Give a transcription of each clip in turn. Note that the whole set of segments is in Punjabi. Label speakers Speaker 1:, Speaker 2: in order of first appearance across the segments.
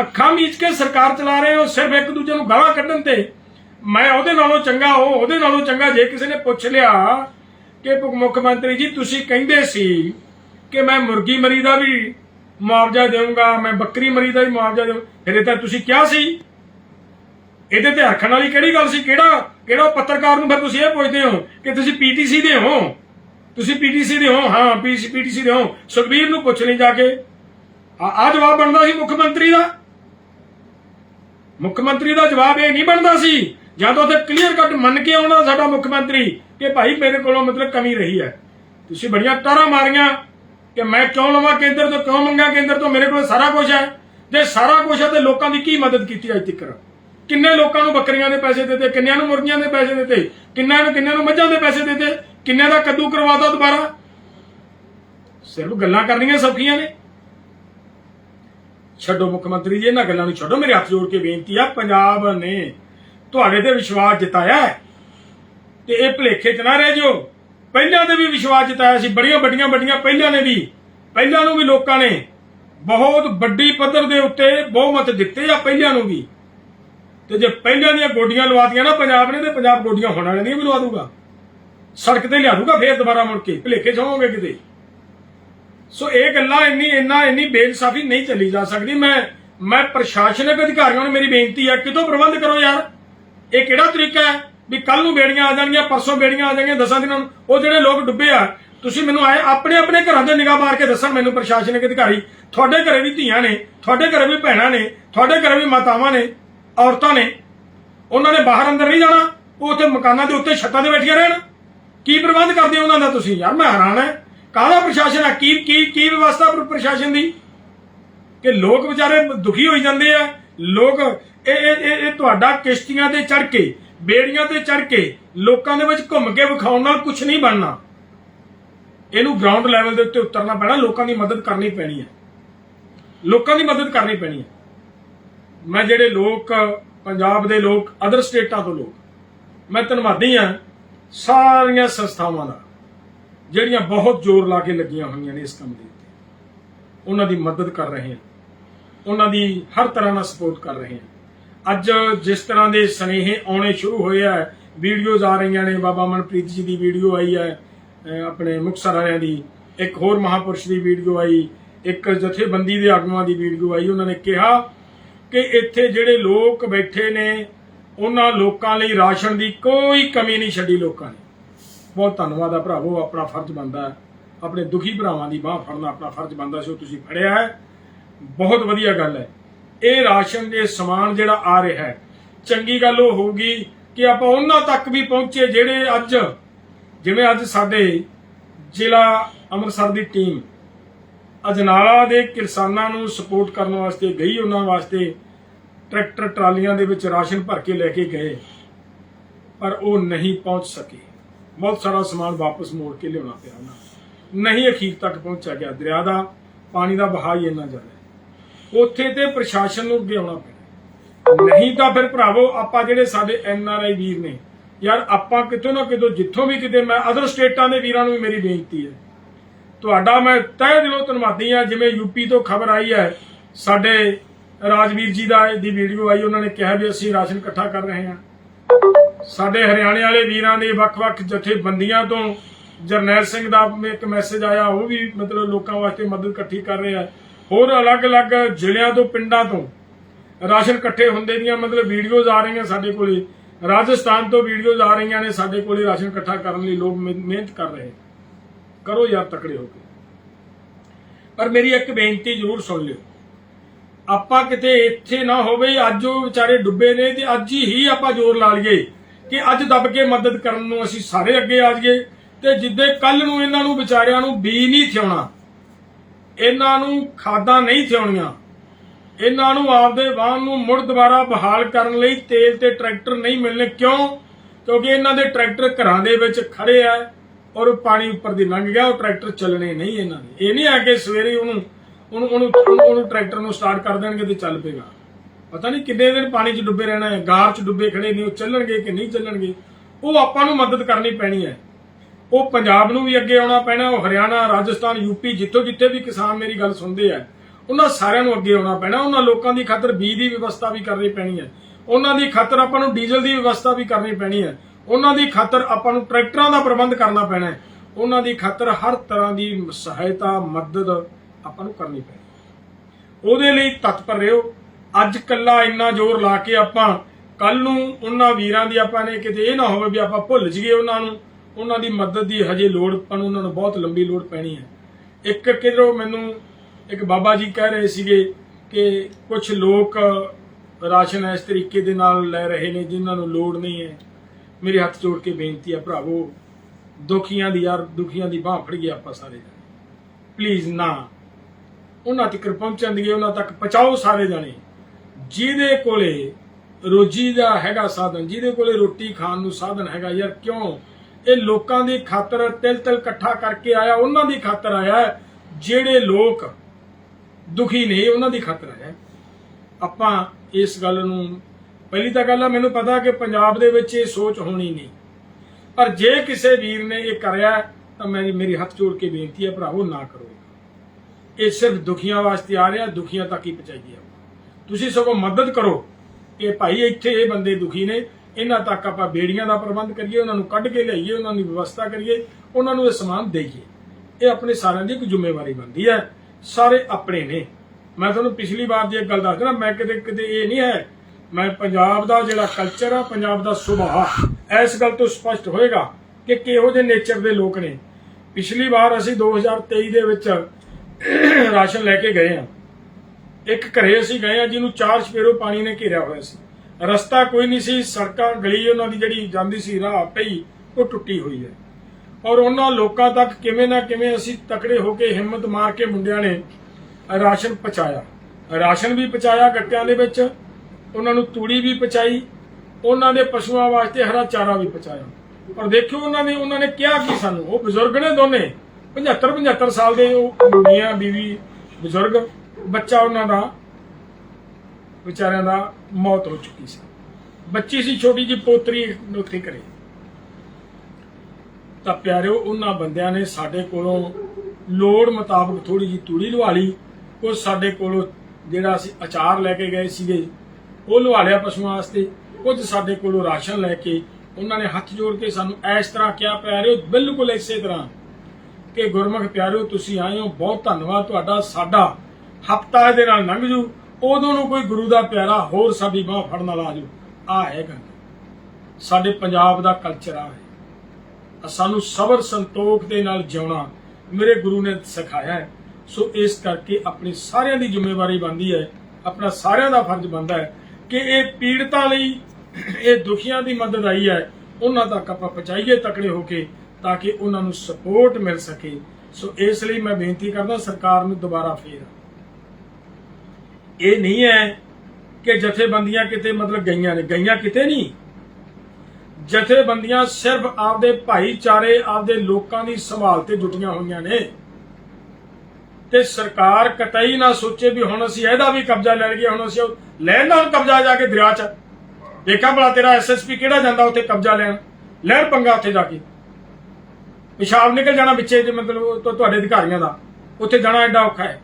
Speaker 1: ਅੱਖਾਂ ਮੀਚ ਕੇ ਸਰਕਾਰ ਚਲਾ ਰਹੇ ਹੋ, ਸਿਰਫ ਇੱਕ ਦੂਜੇ ਨੂੰ ਗਾਲਾਂ ਕੱਢਣ ਤੇ। ਮੈਂ ਉਹਦੇ ਨਾਲੋਂ ਚੰਗਾ ਹੋ, ਉਹਦੇ ਨਾਲੋਂ ਚੰਗਾ ਜੇ ਕਿਸੇ ਨੇ ਪੁੱਛ ਲਿਆ ਕਿ ਮੁੱਖ ਮੰਤਰੀ ਜੀ, ਤੁਸੀਂ ਕਹਿੰਦੇ ਸੀ ਕਿ ਮੈਂ ਮੁਰਗੀ ਮਰੀ ਦਾ ਵੀ ਮੁਆਵਜ਼ਾ ਦੇਵਾਂਗਾ ਮੈਂ ਬੱਕਰੀ ਮਰੀ ਦਾ ਵੀ ਮੁਆਵਜ਼ਾ ਦੇਵਾਂ ਫਿਰ ਇਹ ਤਾਂ ਤੁਸੀਂ ਕਿਹਾ ਸੀ। ਇਹਦੇ ਤੇ ਹਰਖਣ ਵਾਲੀ ਕਿਹੜੀ ਗੱਲ ਸੀ? ਕਿਹੜਾ ਕਿਹੜਾ ਪੱਤਰਕਾਰ ਨੂੰ ਫਿਰ ਤੁਸੀਂ ਇਹ ਪੁੱਛਦੇ ਹੋ ਕਿ ਤੁਸੀਂ ਪੀਟੀਸੀ ਦੇ ਹੋ? ਤੁਸੀਂ ਪੀਟੀਸੀ ਦੇ ਹੋ? ਹਾਂ ਪੀਟੀਸੀ ਦੇ ਹੋ। ਸੁਖਬੀਰ ਨੂੰ ਪੁੱਛ ਲਈ ਜਾ ਕੇ। ਆ ਆਹ ਜਵਾਬ ਬਣਦਾ ਸੀ ਮੁੱਖ ਮੰਤਰੀ ਦਾ। ਮੁੱਖ ਮੰਤਰੀ ਦਾ ਜਵਾਬ ਇਹ ਨਹੀਂ ਬਣਦਾ ਸੀ। ਜਦੋਂ ਤੇ ਕਲੀਅਰ ਕੱਟ ਮੰਨ ਕੇ ਆਉਣਾ ਸਾਡਾ ਮੁੱਖ ਮੰਤਰੀ ਕਿ ਭਾਈ ਮੇਰੇ ਕੋਲੋਂ ਮਤਲਬ ਕਮੀ ਰਹੀ ਹੈ। ਤੁਸੀਂ ਬੜੀਆਂ ਟਾਰਾਂ ਮਾਰੀਆਂ ਕਿ ਮੈਂ ਕਿਉਂ ਲਵਾਂ ਕੇਂਦਰ ਤੋਂ, ਕਿਉਂ ਮੰਗਾ ਕੇਂਦਰ ਤੋਂ? ਮੇਰੇ ਕੋਲ ਸਾਰਾ ਕੁਝ ਹੈ। ਜੇ ਸਾਰਾ ਕੁਝ ਹੈ ਤੇ ਲੋਕਾਂ ਦੀ ਕੀ ਮਦਦ ਕੀਤੀ ਅੱਜ ਤੱਕ? ਕਿੰਨੇ ਲੋਕਾਂ ਨੂੰ ਬੱਕਰੀਆਂ ਦੇ ਪੈਸੇ ਦਿੱਤੇ, ਕਿੰਨਿਆਂ ਨੂੰ ਮੁਰਗੀਆਂ ਦੇ ਪੈਸੇ ਦਿੱਤੇ, ਕਿੰਨਿਆਂ ਨੂੰ ਕਿੰਨਿਆਂ ਨੂੰ ਮੱਝਾਂ ਦੇ ਪੈਸੇ ਦਿੱਤੇ, ਕਿੰਨਿਆਂ ਦਾ ਕੱਦੂ ਕਰਵਾਤਾ ਦੁਬਾਰਾ? ਸਿਰਫ ਗੱਲਾਂ ਕਰਨੀਆਂ ਸੌਖੀਆਂ ਨੇ। ਛੱਡੋ ਮੁੱਖ ਮੰਤਰੀ ਜੀ, ਇਹਨਾਂ ਗੱਲਾਂ ਨੂੰ ਛੱਡੋ। ਮੇਰੇ ਹੱਥ ਜੋੜ ਕੇ ਬੇਨਤੀ ਆ, ਪੰਜਾਬ ਨੇ ਤੁਹਾਡੇ ਤੇ ਵਿਸ਼ਵਾਸ ਜਤਾਇਆ ਤੇ ਇਹ ਭਲੇਖੇ 'ਚ ਨਾ ਰਹਿ ਜਿਓ। ਪਹਿਲਾਂ ਤੇ ਵੀ ਵਿਸ਼ਵਾਸ ਜਤਾਇਆ ਸੀ, ਬੜੀਆਂ ਵੱਡੀਆਂ ਵੱਡੀਆਂ ਪਹਿਲਾਂ ਨੇ ਵੀ। ਪਹਿਲਾਂ ਨੂੰ ਵੀ ਲੋਕਾਂ ਨੇ ਬਹੁਤ ਵੱਡੀ ਪੱਧਰ ਦੇ ਉੱਤੇ ਬਹੁਮਤ ਦਿੱਤੇ ਆ, ਪਹਿਲਾਂ ਨੂੰ ਵੀ। ਤੇ ਜੇ ਪਹਿਲਾਂ ਦੀਆਂ ਗੋਡੀਆਂ ਲਵਾਤੀਆਂ ਨਾ ਪੰਜਾਬ ਨੇ, ਤੇ ਪੰਜਾਬ ਗੋਡੀਆਂ ਹੋਣ ਵਾਲੀਆਂ ਨਹੀਂ ਵੀ ਲਵਾ ਦੂਗਾ ਸੜਕ ਤੇ ਲਿਆ ਦੂਗਾ ਫੇਰ ਦੁਬਾਰਾ ਮੁੜ ਕੇ। ਭਲੇਖੇ 'ਚ ਕਿਤੇ? ਸੋ ਇਹ ਗੱਲਾਂ ਇੰਨੀ, ਇੰਨਾ, ਇੰਨੀ ਬੇਇਨਸਾਫੀ ਨਹੀਂ ਚੱਲੀ ਜਾ ਸਕਦੀ। ਮੈਂ ਮੈਂ ਪ੍ਰਸ਼ਾਸਨਿਕ ਅਧਿਕਾਰੀਆਂ ਨੂੰ ਮੇਰੀ ਬੇਨਤੀ ਹੈ, ਕਿਤੋਂ ਪ੍ਰਬੰਧ ਕਰੋ ਯਾਰ? ਇਹ ਕਿਹੜਾ ਤਰੀਕਾ ਹੈ ਵੀ ਕੱਲ ਨੂੰ ਬੇੜੀਆਂ ਆ ਜਾਣਗੀਆਂ, ਪਰਸੋਂ ਬੇੜੀਆਂ ਆ ਜਾਣਗੀਆਂ, ਦਸਾਂ ਦਿਨਾਂ ਨੂੰ? ਉਹ ਜਿਹੜੇ ਲੋਕ ਡੁੱਬੇ ਆ, ਤੁਸੀਂ ਮੈਨੂੰ ਆਏ ਆਪਣੇ ਆਪਣੇ ਘਰਾਂ ਦੇ ਨਿਗਾਹ ਮਾਰ ਕੇ ਦੱਸਣ ਮੈਨੂੰ ਪ੍ਰਸ਼ਾਸਨਿਕ ਅਧਿਕਾਰੀ। ਤੁਹਾਡੇ ਘਰੇ ਵੀ ਧੀਆਂ ਨੇ, ਤੁਹਾਡੇ ਘਰੇ ਵੀ ਭੈਣਾਂ ਨੇ, ਤੁਹਾਡੇ ਘਰੇ ਵੀ ਮਾਤਾਵਾਂ ਨੇ, ਔਰਤਾਂ ਨੇ। ਉਹਨਾਂ ਨੇ ਬਾਹਰ ਅੰਦਰ ਨਹੀਂ ਜਾਣਾ, ਉਹ ਉੱਥੇ ਮਕਾਨਾਂ ਦੇ ਉੱਤੇ ਛੱਤਾਂ ਤੇ ਬੈਠੀਆਂ ਰਹਿਣ। ਕੀ ਪ੍ਰਬੰਧ ਕਰਦੇ ਉਹਨਾਂ ਦਾ ਤੁਸੀਂ? ਯਾਰ ਮੈਂ ਹੈਰਾਨ ਹੈ। ਕਾਹਦਾ ਪ੍ਰਸ਼ਾਸਨ ਹੈ ਕੀ ਕੀ ਕੀ ਵਿਵਸਥਾ ਪ੍ਰਸ਼ਾਸਨ ਦੀ? ਕਿ ਲੋਕ ਵਿਚਾਰੇ ਦੁਖੀ ਹੋਈ ਜਾਂਦੇ ਆ। ਲੋਕ, ਇਹ ਇਹ ਇਹ- ਤੁਹਾਡਾ ਕਿਸ਼ਤੀਆਂ ਤੇ ਚੜ ਕੇ, ਬੇੜੀਆਂ ਤੇ ਚੜ ਕੇ ਲੋਕਾਂ ਦੇ ਵਿੱਚ ਘੁੰਮ ਕੇ ਵਿਖਾਉਣ ਨਾਲ ਕੁਝ ਨਹੀਂ ਬਣਨਾ। ਇਹਨੂੰ ਗਰਾਊਂਡ ਲੈਵਲ ਦੇ ਉੱਤੇ ਉਤਰਨਾ ਪੈਣਾ। ਲੋਕਾਂ ਦੀ ਮਦਦ ਕਰਨੀ ਪੈਣੀ ਹੈ ਲੋਕਾਂ ਦੀ ਮਦਦ ਕਰਨੀ ਪੈਣੀ ਹੈ ਮੈਂ ਜਿਹੜੇ ਲੋਕ, ਪੰਜਾਬ ਦੇ ਲੋਕ ਅਦਰ ਸਟੇਟਾਂ ਤੋਂ ਲੋਕ, ਮੈਂ ਧੰਨਵਾਦੀ ਹਾਂ ਸਾਰੀਆਂ ਸੰਸਥਾਵਾਂ ਦਾ। ਜਿਹੜੀਆਂ ਬਹੁਤ ਜ਼ੋਰ ਲਾ ਕੇ ਲੱਗੀਆਂ ਹੋਈਆਂ ਨੇ ਇਸ ਕੰਮ ਦੇ ਉੱਤੇ। ਉਹਨਾਂ ਦੀ ਮਦਦ ਕਰ ਰਹੇ ਹਾਂ। ਉਹਨਾਂ ਦੀ ਹਰ ਤਰ੍ਹਾਂ ਨਾਲ ਸਪੋਰਟ ਕਰ ਰਹੇ ਹਾਂ। ਅੱਜ ਜਿਸ ਤਰ੍ਹਾਂ ਦੇ ਸਨੇਹੇ ਆਉਣੇ ਸ਼ੁਰੂ ਹੋਏ ਆ ਵੀਡੀਓਜ਼ ਆ ਰਹੀਆਂ ਨੇ, ਬਾਬਾ ਮਨਪ੍ਰੀਤ ਜੀ ਦੀ ਵੀਡੀਓ ਆਈ ਹੈ ਆਪਣੇ ਮੁਕਤਸਰ ਵਾਲਿਆਂ ਦੀ, ਇੱਕ ਹੋਰ ਮਹਾਪੁਰਸ਼ ਦੀ ਵੀਡੀਓ ਆਈ, ਇੱਕ ਜਥੇਬੰਦੀ ਦੇ ਆਗੂਆਂ ਦੀ ਵੀਡੀਓ ਆਈ, ਉਹਨਾਂ ਨੇ ਕਿਹਾ ਕਿ ਇੱਥੇ ਜਿਹੜੇ ਲੋਕ ਬੈਠੇ ਨੇ, ਉਹਨਾਂ ਲੋਕਾਂ ਲਈ ਰਾਸ਼ਨ ਦੀ ਕੋਈ ਕਮੀ ਨਹੀਂ, ਛੱਡੀ ਲੋਕਾਂ ਨੇ। ਬਹੁਤ ਧੰਨਵਾਦ ਆ ਭਰਾਵੋ, ਆਪਣਾ ਫਰਜ਼ ਬਣਦਾ ਆਪਣੇ ਦੁਖੀ ਭਰਾਵਾਂ ਦੀ ਬਾਹ ਫੜਨਾ ਆਪਣਾ ਫਰਜ਼ ਬਣਦਾ ਸੀ, ਉਹ ਤੁਸੀਂ ਫੜਿਆ ਹੈ। ਬਹੁਤ ਵਧੀਆ ਗੱਲ ਹੈ। ਇਹ ਰਾਸ਼ਨ ਦੇ ਸਮਾਨ ਜਿਹੜਾ ਆ ਰਿਹਾ ਹੈ, ਚੰਗੀ ਗੱਲ ਉਹ ਹੋਊਗੀ ਕਿ ਆਪਾਂ ਉਹਨਾਂ ਤੱਕ ਵੀ ਪਹੁੰਚੇ ਜਿਹੜੇ ਅੱਜ, ਜਿਵੇਂ ਅੱਜ ਸਾਡੇ ਜ਼ਿਲ੍ਹਾ ਅੰਮ੍ਰਿਤਸਰ ਦੀ ਟੀਮ ਅਜਨਾਲਾ ਦੇ ਕਿਸਾਨਾਂ ਨੂੰ ਸਪੋਰਟ ਕਰਨ ਵਾਸਤੇ ਗਈ, ਉਹਨਾਂ ਵਾਸਤੇ ਟਰੈਕਟਰ ਟਰਾਲੀਆਂ ਦੇ ਵਿੱਚ ਰਾਸ਼ਨ ਭਰ ਕੇ ਲੈ ਕੇ ਗਏ। ਪਰ ਉਹ ਨਹੀਂ ਪਹੁੰਚ ਸਕੇ। ਬਹੁਤ ਸਾਰਾ ਸਮਾਨ ਵਾਪਸ ਮੋੜ ਕੇ ਲਿਆਉਣਾ ਪਿਆ ਉਹਨਾਂ ਨਹੀਂ ਅਖੀਰ ਤੱਕ ਪਹੁੰਚਿਆ ਗਿਆ। ਦਰਿਆ ਦਾ ਪਾਣੀ ਦਾ ਵਹਾਅ ਹੀ ਇੰਨਾ ਜ਼ਿਆਦਾ ਹੈ। ਉੱਥੇ ਤੇ ਪ੍ਰਸ਼ਾਸਨ ਨੂੰ ਲਿਆਉਣਾ ਪਿਆ ਨਹੀਂ ਤਾਂ ਫਿਰ ਭਰਾਵੋ, ਆਪਾਂ ਜਿਹੜੇ ਸਾਡੇ ਐਨ ਆਰ ਆਈ ਵੀਰ ਨੇ, ਯਾਰ ਆਪਾਂ ਕਿਤੋਂ ਨਾ ਕਿਤੋਂ, ਜਿੱਥੋਂ ਵੀ ਕਿਤੇ ਮੈਂ ਅਦਰ ਸਟੇਟਾਂ ਦੇ ਵੀਰਾਂ ਨੂੰ ਵੀ ਮੇਰੀ ਬੇਨਤੀ ਹੈ। ਤੁਹਾਡਾ ਮੈਂ ਤਹਿ ਦਿਲੋਂ ਧੰਨਵਾਦੀ ਹਾਂ, ਜਿਵੇਂ ਯੂਪੀ ਤੋਂ ਖਬਰ ਆਈ ਹੈ। ਸਾਡੇ ਰਾਜਵੀਰ ਜੀ ਦਾ ਦੀ ਵੀਡੀਓ ਆਈ, ਉਹਨਾਂ ਨੇ ਕਿਹਾ ਵੀ ਅਸੀਂ ਰਾਸ਼ਨ ਇਕੱਠਾ ਕਰ ਰਹੇ ਹਾਂ। ਸਾਡੇ ਹਰਿਆਣੇ ਵਾਲੇ ਵੀਰਾਂ ਦੇ ਵੱਖ-ਵੱਖ ਜਥੇਬੰਦੀਆਂ ਤੋਂ ਜਰਨੈਲ ਸਿੰਘ ਦਾ ਇੱਕ ਮੈਸੇਜ ਆਇਆ, ਉਹ ਵੀ ਮਤਲਬ ਲੋਕਾਂ ਵਾਸਤੇ ਮਦਦ ਇਕੱਠੀ ਕਰ ਰਿਹਾ ਹੋਰ ਅਲੱਗ-ਅਲੱਗ ਜ਼ਿਲ੍ਹਿਆਂ ਤੋਂ, ਪਿੰਡਾਂ ਤੋਂ ਰਾਸ਼ਨ ਇਕੱਠੇ ਹੁੰਦੇ ਦੀਆਂ ਮਤਲਬ ਵੀਡੀਓਜ਼ ਆ ਰਹੀਆਂ ਸਾਡੇ ਕੋਲੇ। ਰਾਜਸਥਾਨ ਤੋਂ ਵੀਡੀਓਜ਼ ਆ ਰਹੀਆਂ ਨੇ ਸਾਡੇ ਕੋਲੇ ਰਾਸ਼ਨ ਇਕੱਠਾ ਕਰਨ ਲਈ, ਲੋਕ ਮਿਹ- ਮਿਹਨਤ ਕਰ ਰਹੇ ਕਰੋ ਯਾਰ ਤਕੜੇ ਹੋ ਕੇ। ਪਰ ਮੇਰੀ ਇੱਕ ਬੇਨਤੀ ਜ਼ਰੂਰ ਸੁਣ ਲਿਓ। ਆਪਾਂ ਕਿਤੇ ਇੱਥੇ ਨਾ ਹੋਵੇ, ਅੱਜ ਉਹ ਵਿਚਾਰੇ ਡੁੱਬੇ ਨੇ ਤੇ ਅੱਜ ਹੀ ਆਪਾਂ ਜ਼ੋਰ ਲਾ ਲਈਏ। ਕਿ ਅੱਜ ਦੱਬ ਕੇ ਮਦਦ ਕਰਨ ਨੂੰ ਅਸੀਂ ਸਾਰੇ ਅੱਗੇ ਆ ਜਾਈਏ ਤੇ ਜਿੱਦੇ ਕੱਲ ਨੂੰ ਇਹਨਾਂ ਨੂੰ ਵਿਚਾਰਿਆਂ ਨੂੰ ਬੀ ਨਹੀਂ ਥਿਆਉਣਾ ਇਹਨਾਂ ਨੂੰ ਖਾਦਾਂ ਨਹੀਂ ਥਿਆਉਣੀਆਂ ਇਹਨਾਂ ਨੂੰ ਆਪਦੇ ਵਾਹਨ ਨੂੰ ਮੁੜ ਦੁਬਾਰਾ ਬਹਾਲ ਕਰਨ ਲਈ ਤੇਲ ਤੇ ਟਰੈਕਟਰ ਨਹੀਂ ਮਿਲਣੇ। ਕਿਉਂ? ਕਿਉਂਕਿ ਇਹਨਾਂ ਦੇ ਟਰੈਕਟਰ ਘਰਾਂ ਦੇ ਵਿੱਚ ਖੜੇ ਆ ਔਰ ਪਾਣੀ ਉੱਪਰ ਦੀ ਲੰਘ ਗਿਆ, ਉਹ ਟਰੈਕਟਰ ਚੱਲਣੇ ਨਹੀਂ ਇਹਨਾਂ ਦੇ। ਇਹ ਨਹੀਂ ਆ ਕਿ ਸਵੇਰੇ ਉਹਨੂੰ ਉਹਨੂੰ ਉਹਨੂੰ, ਉਹਨੂੰ- ਉਹਨੂੰ ਟਰੈਕਟਰ ਨੂੰ ਸਟਾਰਟ ਕਰ ਦੇਣਗੇ ਤੇ ਚੱਲ ਪਏਗਾ। ਪਤਾ ਨਹੀਂ ਕਿੰਨੇ ਦਿਨ ਪਾਣੀ 'ਚ ਡੁੱਬੇ ਰਹਿਣਾ ਹੈ, ਗਾਰ 'ਚ ਡੁੱਬੇ ਖੜੇ ਨੇ, ਉਹ ਚੱਲਣਗੇ ਕਿ ਨਹੀਂ ਚੱਲਣਗੇ, ਉਹ ਆਪਾਂ ਨੂੰ ਮਦਦ ਕਰਨੀ ਪੈਣੀ ਹੈ। ਉਹ ਪੰਜਾਬ ਨੂੰ ਵੀ ਅੱਗੇ ਆਉਣਾ ਪੈਣਾ, ਉਹ ਹਰਿਆਣਾ, ਰਾਜਸਥਾਨ, ਯੂਪੀ, ਜਿੱਥੋਂ ਜਿੱਥੇ ਵੀ ਕਿਸਾਨ ਮੇਰੀ ਗੱਲ ਸੁਣਦੇ ਆ, ਉਹਨਾਂ ਸਾਰਿਆਂ ਨੂੰ ਅੱਗੇ ਆਉਣਾ ਪੈਣਾ, ਉਹਨਾਂ ਲੋਕਾਂ ਦੀ ਖਾਤਰ ਬੀਜ ਦੀ ਵਿਵਸਥਾ ਵੀ ਕਰਨੀ ਪੈਣੀ ਹੈ। ਉਹਨਾਂ ਦੀ ਖਾਤਰ ਆਪਾਂ ਨੂੰ ਡੀਜ਼ਲ ਦੀ ਵਿਵਸਥਾ ਵੀ ਕਰਨੀ ਪੈਣੀ ਹੈ। ਉਹਨਾਂ ਦੀ ਖਾਤਰ ਆਪਾਂ ਨੂੰ ਟਰੈਕਟਰਾਂ ਦਾ ਪ੍ਰਬੰਧ ਕਰਨਾ ਪੈਣਾ ਹੈ। ਉਹਨਾਂ ਦੀ ਖਾਤਰ ਹਰ ਤਰ੍ਹਾਂ ਦੀ ਸਹਾਇਤਾ, ਮਦਦ ਆਪਾਂ ਨੂੰ ਕਰਨੀ ਪੈਣੀ ਉਹਦੇ ਲਈ ਤਤਪਰ ਰਹੋ। ਅੱਜ ਕੱਲਾ ਇੰਨਾ ਜ਼ੋਰ ਲਾ ਕੇ ਆਪਾਂ ਕੱਲ ਨੂੰ ਉਹਨਾਂ ਵੀਰਾਂ ਦੀ ਆਪਾਂ ਨੇ ਕਿਤੇ ਇਹ ਨਾ ਹੋਵੇ ਵੀ ਆਪਾਂ ਭੁੱਲ ਜਾਈਏ ਉਹਨਾਂ ਨੂੰ, ਉਹਨਾਂ ਦੀ ਮਦਦ ਦੀ ਹਜੇ ਲੋੜ, ਆਪਾਂ ਨੂੰ ਉਹਨਾਂ ਨੂੰ ਬਹੁਤ ਲੰਬੀ ਲੋੜ ਪੈਣੀ ਹੈ। ਇੱਕ ਕਿਧਰੋਂ ਮੈਨੂੰ ਇੱਕ ਬਾਬਾ ਜੀ ਕਹਿ ਰਹੇ ਸੀਗੇ ਕਿ ਕੁਝ ਲੋਕ ਰਾਸ਼ਨ ਇਸ ਤਰੀਕੇ ਦੇ ਨਾਲ ਲੈ ਰਹੇ ਨੇ ਜਿਨ੍ਹਾਂ ਨੂੰ ਲੋੜ ਨਹੀਂ ਹੈ। ਮੇਰੇ ਹੱਥ ਜੋੜ ਕੇ ਬੇਨਤੀ ਆ ਭਰਾਵੋ, ਦੁਖੀਆਂ ਦੀ ਯਾਰ, ਦੁਖੀਆਂ ਦੀ ਬਾਹ ਫੜੀਏ ਆਪਾਂ ਸਾਰੇ ਪਲੀਜ਼ ਨਾ, ਉਹਨਾਂ ਤੱਕ ਪਹੁੰਚਣ ਦੀ, ਉਹਨਾਂ ਤੱਕ ਪਹੁੰਚਾਓ ਸਾਰੇ ਜਾਣੇ। ਜਿਹਦੇ ਕੋਲੇ ਰੋਜੀ ਦਾ ਹੈਗਾ ਸਾਧਨ, ਜਿਹਦੇ ਕੋਲੇ ਰੋਟੀ ਖਾਣ ਨੂੰ ਸਾਧਨ ਹੈਗਾ, ਯਾਰ ਕਿਉਂ? ਇਹ ਲੋਕਾਂ ਦੀ ਖਾਤਰ ਤਿਲ ਤਿਲ ਇਕੱਠਾ ਕਰਕੇ ਆਇਆ, ਉਹਨਾਂ ਦੀ ਖਾਤਰ ਆਇਆ ਜਿਹੜੇ ਲੋਕ ਦੁਖੀ ਨੇ ਉਹਨਾਂ ਦੀ ਖਾਤਰ ਆਇਆ ਆਪਾਂ ਇਸ ਗੱਲ ਨੂੰ, ਪਹਿਲੀ ਤਾਂ ਗੱਲ ਆ, ਮੈਨੂੰ ਪਤਾ ਕਿ ਪੰਜਾਬ ਦੇ ਵਿੱਚ ਇਹ ਸੋਚ ਹੋਣੀ ਨਹੀਂ। ਪਰ ਜੇ ਕਿਸੇ ਵੀਰ ਨੇ ਇਹ ਕਰਿਆ, ਤਾਂ ਮੈਂ ਮੇਰੀ ਹੱਥ ਜੋੜ ਕੇ ਬੇਨਤੀ ਹੈ, ਭਰਾਵੋ, ਨਾ ਕਰੋ। ਇਹ ਸਿਰਫ ਦੁਖੀਆਂ ਵਾਸਤੇ ਆ ਰਿਹਾ, ਦੁਖੀਆਂ ਤੱਕ ਹੀ ਪਹੁੰਚਾਈਏ ਤੁਸੀਂ ਸਗੋਂ ਮਦਦ ਕਰੋ। ਕਿ ਭਾਈ ਇੱਥੇ ਇਹ ਬੰਦੇ ਦੁਖੀ ਨੇ। ਇਹਨਾਂ ਤੱਕ ਆਪਾਂ ਬੇੜੀਆਂ ਦਾ ਪ੍ਰਬੰਧ ਕਰੀਏ, ਉਹਨਾਂ ਨੂੰ ਕੱਢ ਕੇ ਲਿਆਈਏ, ਉਹਨਾਂ ਦੀ ਵਿਵਸਥਾ ਕਰੀਏ, ਉਹਨਾਂ ਨੂੰ ਇਹ ਸਮਾਨ ਦੇਈਏ। ਇਹ ਆਪਣੇ ਸਾਰਿਆਂ ਦੀ ਇੱਕ ਜ਼ਿੰਮੇਵਾਰੀ ਬਣਦੀ ਹੈ। ਸਾਰੇ ਆਪਣੇ ਨੇ। ਮੈਂ ਤੁਹਾਨੂੰ ਪਿਛਲੀ ਵਾਰ ਦੀ ਗੱਲ ਦੱਸ ਦਿਆਂ ਮੈਂ ਕਿਤੇ ਕਿਤੇ ਇਹ ਨਹੀਂ ਹੈ। ਮੈਂ ਪੰਜਾਬ ਦਾ ਜਿਹੜਾ ਕਲਚਰ ਆ, ਪੰਜਾਬ ਦਾ ਸੁਭਾਅ ਇਸ ਗੱਲ ਤੋਂ ਸਪਸ਼ਟ ਹੋਏਗਾ ਕਿ ਕਿਹੋ ਜਿਹੇ ਨੇਚਰ ਦੇ ਲੋਕ ਨੇ। ਪਿਛਲੀ ਵਾਰ ਅਸੀਂ 2023 ਦੇ ਵਿੱਚ ਰਾਸ਼ਨ ਲੈ ਕੇ ਗਏ ਆ ਇੱਕ ਘਰੇ ਅਸੀਂ ਗਏ ਆ, ਜਿਹਨੂੰ ਚਾਰ ਸਪੇਰੋ ਪਾਣੀ ਨੇ ਘੇਰਿਆ ਹੋਇਆ ਸੀ। ਰਸਤਾ ਕੋਈ ਨਹੀਂ ਸੀ, ਸੜਕਾਂ, ਗਲੀ ਉਹਨਾਂ ਦੀ ਜਿਹੜੀ ਜਾਂਦੀ ਸੀ, ਰਾਹ ਪਈ ਉਹ ਟੁੱਟੀ ਹੋਈ ਹੈ। ਔਰ ਉਹਨਾਂ ਲੋਕਾਂ ਤੱਕ ਕਿਵੇਂ ਨਾ ਕਿਵੇਂ ਅਸੀਂ ਤਕੜੇ ਹੋ ਕੇ ਹਿੰਮਤ ਮਾਰ ਕੇ ਮੁੰਡਿਆਂ ਨੇ ਰਾਸ਼ਨ ਪਹੁੰਚਾਇਆ। ਰਾਸ਼ਨ ਵੀ ਪਹੁੰਚਾਇਆ ਗੱਟਿਆਂ ਦੇ ਵਿੱਚ, ਉਹਨਾਂ ਨੂੰ ਤੂੜੀ ਵੀ ਪਹੁੰਚਾਈ, ਉਹਨਾਂ ਦੇ ਪਸ਼ੂਆਂ ਵਾਸਤੇ ਹਰਾ ਚਾਰਾ ਵੀ ਪਹੁੰਚਾਇਆ। ਔਰ ਦੇਖਿਓ ਉਹਨਾਂ ਨੇ ਉਹਨਾਂ ਨੇ ਕਿਹਾ ਕਿ ਸਾਨੂੰ? ਉਹ ਬਜ਼ੁਰਗ ਨੇ ਦੋਨੇ 75 75 ਸਾਲ ਦੇ ਉਹ ਮੀਆਂ ਬੀਵੀ, ਬਜ਼ੁਰਗ। ਬੱਚਾ ਉਹਨਾਂ ਦਾ, ਵਿਚਾਰਿਆਂ ਦਾ ਮੌਤ ਹੋ ਚੁੱਕੀ ਸੀ। ਬੱਚੀ ਸੀ ਛੋਟੀ ਜਿਹੀ, ਪੋਤਰੀ ਉੱਥੇ ਕਰੇ ਤਾਂ ਪਿਆਰਿਓ, ਉਹਨਾਂ ਬੰਦਿਆਂ ਨੇ ਸਾਡੇ ਕੋਲੋਂ ਲੋੜ ਮੁਤਾਬਕ ਥੋੜੀ ਜਿਹੀ ਤੂੜੀ ਲਵਾ ਲਈ। ਕੁਝ ਸਾਡੇ ਕੋਲੋਂ ਜਿਹੜਾ ਅਸੀਂ ਅਚਾਰ ਲੈ ਕੇ ਗਏ ਸੀਗੇ, ਉਹ ਲਵਾ ਲਿਆ ਪਸ਼ੂਆਂ ਵਾਸਤੇ। ਕੁਝ ਸਾਡੇ ਕੋਲੋਂ ਰਾਸ਼ਨ ਲੈ ਕੇ ਉਹਨਾਂ ਨੇ ਹੱਥ ਜੋੜ ਕੇ ਸਾਨੂੰ ਇਸ ਤਰ੍ਹਾਂ ਕਿਹਾ, ਪਿਆਰਿਓ, ਬਿਲਕੁਲ ਇਸੇ ਤਰ੍ਹਾਂ ਕਿ ਗੁਰਮੁਖ ਪਿਆਰਿਓ, ਤੁਸੀਂ ਆਏ ਹੋ, ਬਹੁਤ ਧੰਨਵਾਦ ਤੁਹਾਡਾ, ਸਾਡਾ ਹਫਤਾ ਇਹਦੇ ਨਾਲ ਲੰਘ ਜੂ, ਉਦੋਂ ਨੂੰ ਕੋਈ ਗੁਰੂ ਦਾ ਪਿਆਰਾ ਹੋਰ ਸਾਡੀ ਬਾਹ ਫੜਨ ਵਾਲਾ ਆ ਜੂ। ਆ ਹੈ ਗੱਲ। ਸਾਡੇ ਪੰਜਾਬ ਦਾ ਕਲਚਰ ਆ ਹੈ। ਸਾਨੂੰ ਸਬਰ ਸੰਤੋਖ ਦੇ ਨਾਲ ਜਿਉਣਾ ਮੇਰੇ ਗੁਰੂ ਨੇ ਸਿਖਾਇਆ ਹੈ। ਸੋ ਇਸ ਕਰਕੇ ਆਪਣੀ ਸਾਰਿਆਂ ਦੀ ਜ਼ਿੰਮੇਵਾਰੀ ਬਣਦੀ ਹੈ, ਆਪਣਾ ਸਾਰਿਆਂ ਦਾ ਫਰਜ਼ ਬਣਦਾ ਹੈ ਕਿ ਇਹ ਪੀੜਤਾਂ ਲਈ, ਇਹ ਦੁਖੀਆਂ ਦੀ ਮਦਦ ਆਈ ਹੈ, ਉਹਨਾਂ ਤੱਕ ਆਪਾਂ ਪਹੁੰਚਾਈਏ ਤਕੜੇ ਹੋ ਕੇ ਤਾਂ ਕਿ ਉਹਨਾਂ ਨੂੰ ਸਪੋਰਟ ਮਿਲ ਸਕੇ। ਸੋ ਇਸ ਲਈ ਮੈਂ ਬੇਨਤੀ ਕਰਦਾ ਸਰਕਾਰ ਨੂੰ ਦੁਬਾਰਾ ਫੇਰ ਇਹ ਨਹੀਂ ਹੈ ਕਿ ਜਥੇਬੰਦੀਆਂ ਕਿਤੇ ਮਤਲਬ ਗਈਆਂ ਨੇ, ਗਈਆਂ ਕਿਤੇ ਨਹੀਂ। ਜਥੇਬੰਦੀਆਂ ਸਿਰਫ ਆਪਦੇ ਭਾਈਚਾਰੇ, ਆਪਦੇ ਲੋਕਾਂ ਦੀ ਸੰਭਾਲ ਤੇ ਜੁਟੀਆਂ ਹੋਈਆਂ ਨੇ। ਤੇ ਸਰਕਾਰ ਕਤਈ ਨਾ ਸੋਚੇ ਵੀ ਹੁਣ ਅਸੀਂ ਇਹਦਾ ਵੀ ਕਬਜ਼ਾ ਲੈ ਲਈਏ, ਹੁਣ ਅਸੀਂ ਉਹ ਲੈਣ ਨਾਲ ਕਬਜ਼ਾ ਜਾ ਕੇ ਦਰਿਆ 'ਚ। ਦੇਖਾ ਭਲਾ ਤੇਰਾ ਐਸਐਸਪੀ ਕਿਹੜਾ ਜਾਂਦਾ ਉੱਥੇ ਕਬਜ਼ਾ ਲੈਣ? ਲਹਿਰ ਪੰਗਾ ਉੱਥੇ ਜਾ ਕੇ। ਪਿਸ਼ਾਬ ਨਿਕਲ ਜਾਣਾ ਵਿੱਚੇ ਜੇ ਮਤਲਬ ਤੁਹਾਡੇ ਅਧਿਕਾਰੀਆਂ ਦਾ। ਉੱਥੇ ਜਾਣਾ ਐਡਾ ਔਖਾ ਹੈ।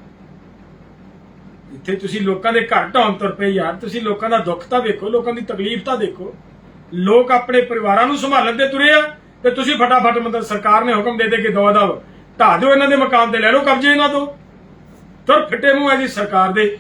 Speaker 1: ਇੱਥੇ ਤੁਸੀਂ ਲੋਕਾਂ ਦੇ ਘਰ ਢਾਉਣ ਤੁਰ ਪਏ ਯਾਰ, ਤੁਸੀਂ ਲੋਕਾਂ ਦਾ ਦੁੱਖ ਤਾਂ ਵੇਖੋ, ਲੋਕਾਂ ਦੀ ਤਕਲੀਫ ਤਾਂ ਦੇਖੋ। ਲੋਕ ਆਪਣੇ ਪਰਿਵਾਰਾਂ ਨੂੰ ਸੰਭਾਲਣ ਤੇ ਤੁਰੇ ਆ ਤੇ ਤੁਸੀਂ ਫਟਾਫਟ ਮਤਲਬ ਸਰਕਾਰ ਨੇ ਹੁਕਮ ਦੇ ਦੇ ਕੇ ਦਵਾ ਦਵ ਢਾ ਦਿਓ ਇਹਨਾਂ ਦੇ ਮਕਾਨ ਤੇ, ਲੈ ਲਓ ਕਬਜ਼ੇ ਇਹਨਾਂ ਤੋਂ। ਤੁਰ ਫਿੱਟੇ ਮੂੰਹ ਹੈ ਜੀ ਸਰਕਾਰ ਦੇ।